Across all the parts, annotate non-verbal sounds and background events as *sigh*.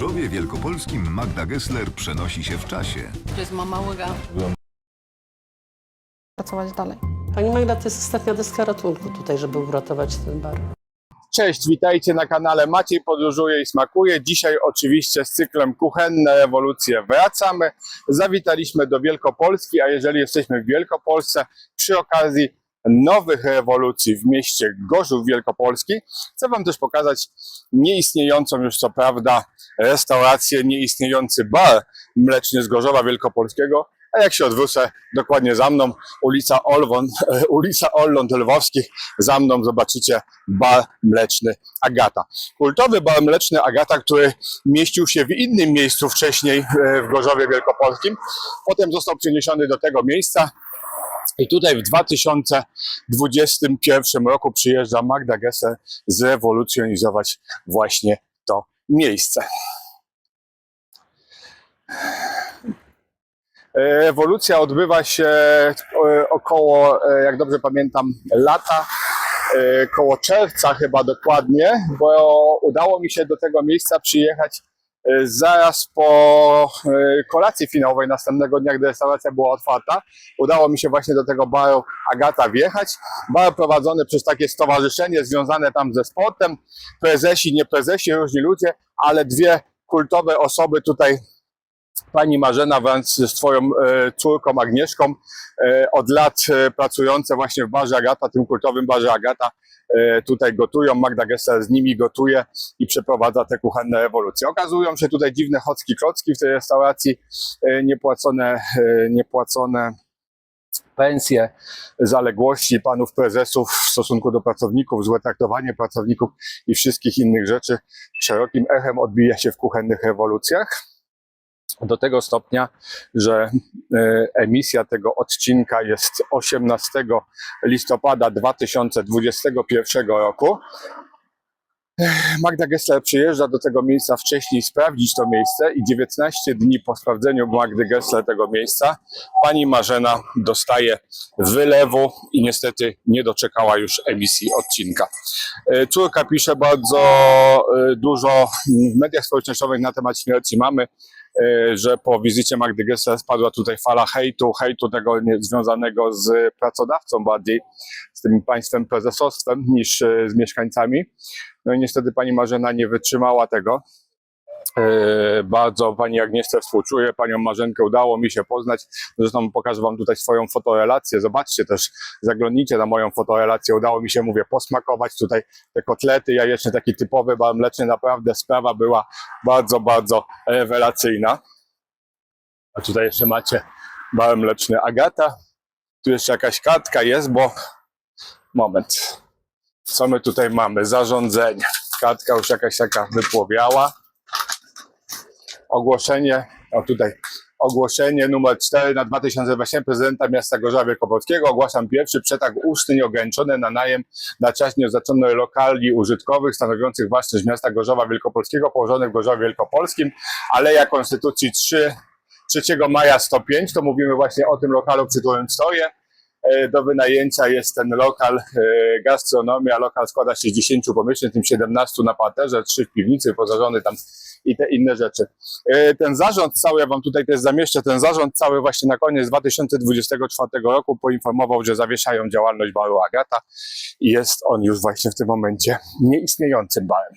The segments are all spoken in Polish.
Gorzowie Wielkopolskim Magda Gessler przenosi się w czasie. To jest mama łyga. pracować dalej. Pani Magda to jest ostatnia deska ratunku tutaj, żeby uratować ten bar. Cześć, witajcie na kanale Maciej Podróżuje i Smakuje. Dzisiaj oczywiście z cyklem Kuchenne Ewolucje wracamy. Zawitaliśmy do Wielkopolski, a jeżeli jesteśmy w Wielkopolsce przy okazji nowych rewolucji w mieście Gorzów Wielkopolski, chcę Wam też pokazać nieistniejącą już co prawda restaurację, nieistniejący bar mleczny z Gorzowa Wielkopolskiego, a jak się odwrócę, dokładnie za mną, ulica Olwon, *laughs* ulica Orląt Lwowskich, za mną zobaczycie bar mleczny Agata. Kultowy bar mleczny Agata, który mieścił się w innym miejscu wcześniej e, w Gorzowie Wielkopolskim, potem został przeniesiony do tego miejsca i tutaj w 2021 roku przyjeżdża Magda Gesser zrewolucjonizować właśnie to miejsce. Ewolucja odbywa się e, około, e, jak dobrze pamiętam, lata, e, koło czerwca chyba dokładnie, bo udało mi się do tego miejsca przyjechać zaraz po e, kolacji finałowej następnego dnia, gdy restauracja była otwarta. Udało mi się właśnie do tego baru Agata wjechać. Bar prowadzony przez takie stowarzyszenie związane tam ze sportem. Prezesi, nie prezesi, różni ludzie, ale dwie kultowe osoby tutaj pani Marzena wraz z twoją e, córką Agnieszką, e, od lat e, pracujące właśnie w barze Agata, tym kultowym barze Agata, tutaj gotują. Magda Gessler z nimi gotuje i przeprowadza te kuchenne ewolucje. Okazują się tutaj dziwne chocki klocki w tej restauracji, niepłacone, niepłacone pensje, zaległości panów prezesów w stosunku do pracowników, złe traktowanie pracowników i wszystkich innych rzeczy szerokim echem odbija się w kuchennych rewolucjach do tego stopnia, że e, emisja tego odcinka jest 18 listopada 2021 roku. Magda Gessler przyjeżdża do tego miejsca wcześniej sprawdzić to miejsce i 19 dni po sprawdzeniu Magdy Gessler tego miejsca pani Marzena dostaje wylewu i niestety nie doczekała już emisji odcinka. E, Córka pisze bardzo e, dużo w mediach społecznościowych na temat śmierci mamy, że po wizycie Magdy Gessler spadła tutaj fala hejtu, hejtu tego związanego z pracodawcą bardziej, z tym państwem prezesostwem niż e, z mieszkańcami. No i niestety pani Marzena nie wytrzymała tego. E, Bardzo pani Agnieszce współczuję, panią Marzenkę udało mi się poznać. Zresztą pokażę wam tutaj swoją fotorelację. Zobaczcie też, zaglądnijcie na moją fotorelację. Udało mi się, mówię, posmakować tutaj te kotlety jajeczne, taki typowy bar mleczny. Naprawdę sprawa była bardzo, bardzo rewelacyjna. A tutaj jeszcze macie bar mleczny Agata. Tu jeszcze jakaś kartka jest, bo moment. Co my tutaj mamy? Zarządzenie. Kartka już jakaś taka wypłowiała. Ogłoszenie, o tutaj, ogłoszenie numer 4 na 2020 prezydenta miasta Gorzowa Wielkopolskiego. Ogłaszam pierwszy przetarg ustny nieograniczony na najem na czas nieoznaczony lokali użytkowych stanowiących własność miasta Gorzowa Wielkopolskiego położonych w Gorzowie Wielkopolskim. Aleja Konstytucji 3, 3 maja 105, to mówimy właśnie o tym lokalu, przy którym stoję. E, Do wynajęcia jest ten lokal, e, gastronomia. Lokal składa się z 10 pomieszczeń, tym 17 na parterze, 3 w piwnicy, pozażony tam i te inne rzeczy. E, Ten zarząd cały, ja wam tutaj też zamieszczę, ten zarząd cały właśnie na koniec 2024 roku poinformował, że zawieszają działalność baru Agata i jest on już właśnie w tym momencie nieistniejącym barem.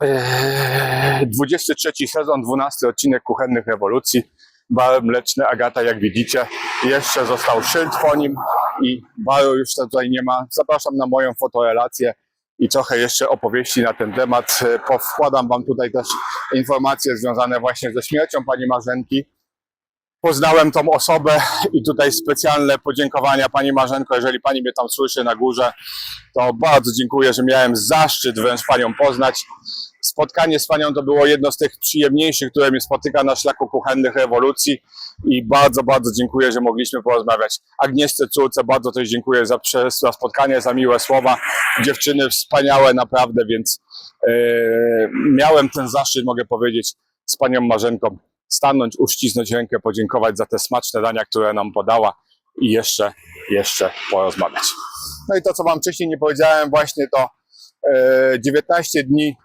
Eee, 23 sezon, 12 odcinek Kuchennych Rewolucji. Bar mleczny Agata, jak widzicie, jeszcze został szyld po nim i baru już tutaj nie ma. Zapraszam na moją fotorelację i trochę jeszcze opowieści na ten temat. E, Powkładam Wam tutaj też informacje związane właśnie ze śmiercią pani Marzenki. Poznałem tą osobę i tutaj specjalne podziękowania Pani Marzenko, jeżeli Pani mnie tam słyszy na górze, to bardzo dziękuję, że miałem zaszczyt wręcz Panią poznać. Spotkanie z Panią to było jedno z tych przyjemniejszych, które mnie spotyka na szlaku kuchennych rewolucji i bardzo, bardzo dziękuję, że mogliśmy porozmawiać. Agnieszce córce bardzo też dziękuję za, za spotkanie, za miłe słowa. Dziewczyny wspaniałe naprawdę, więc e, miałem ten zaszczyt, mogę powiedzieć, z Panią Marzenką stanąć, uścisnąć rękę, podziękować za te smaczne dania, które nam podała i jeszcze, jeszcze porozmawiać. No i to, co Wam wcześniej nie powiedziałem, właśnie to e, 19 dni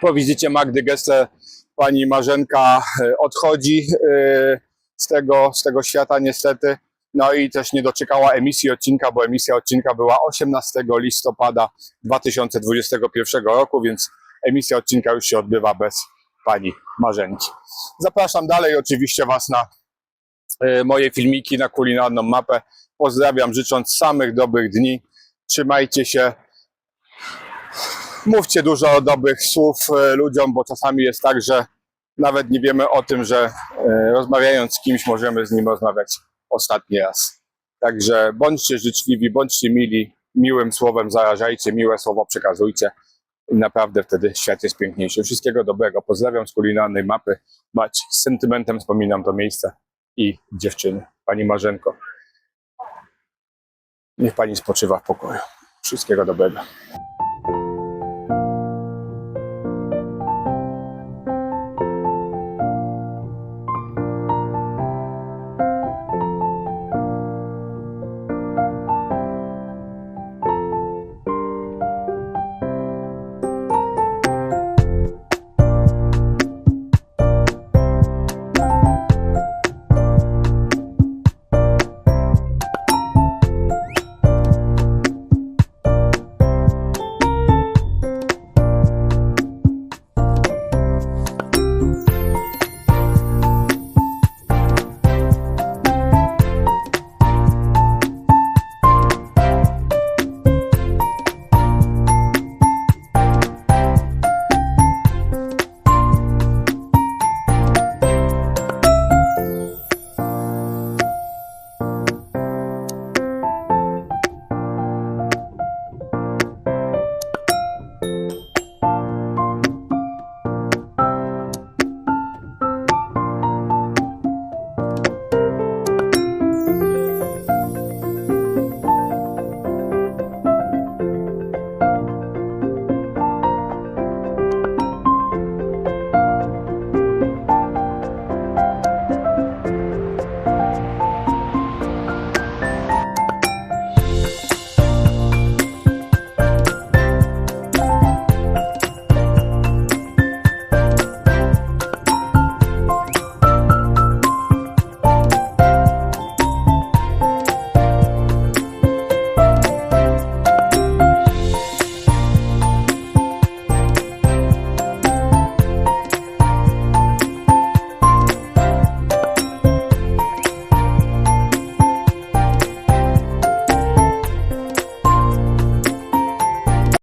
Po wizycie Magdy Gessler pani Marzenka e, odchodzi e, z tego, z tego świata niestety. No i też nie doczekała emisji odcinka, bo emisja odcinka była 18 listopada 2021 roku, więc emisja odcinka już się odbywa bez pani Marzenki. Zapraszam dalej oczywiście Was na e, moje filmiki, na kulinarną mapę. Pozdrawiam, życząc samych dobrych dni. Trzymajcie się. Mówcie dużo dobrych słów e, ludziom, bo czasami jest tak, że nawet nie wiemy o tym, że e, rozmawiając z kimś możemy z nim rozmawiać ostatni raz. Także bądźcie życzliwi, bądźcie mili, miłym słowem zarażajcie, miłe słowo przekazujcie i naprawdę wtedy świat jest piękniejszy. Wszystkiego dobrego. Pozdrawiam z kulinarnej mapy. Macie z sentymentem wspominam to miejsce i dziewczyny. Pani Marzenko. Niech pani spoczywa w pokoju. Wszystkiego dobrego.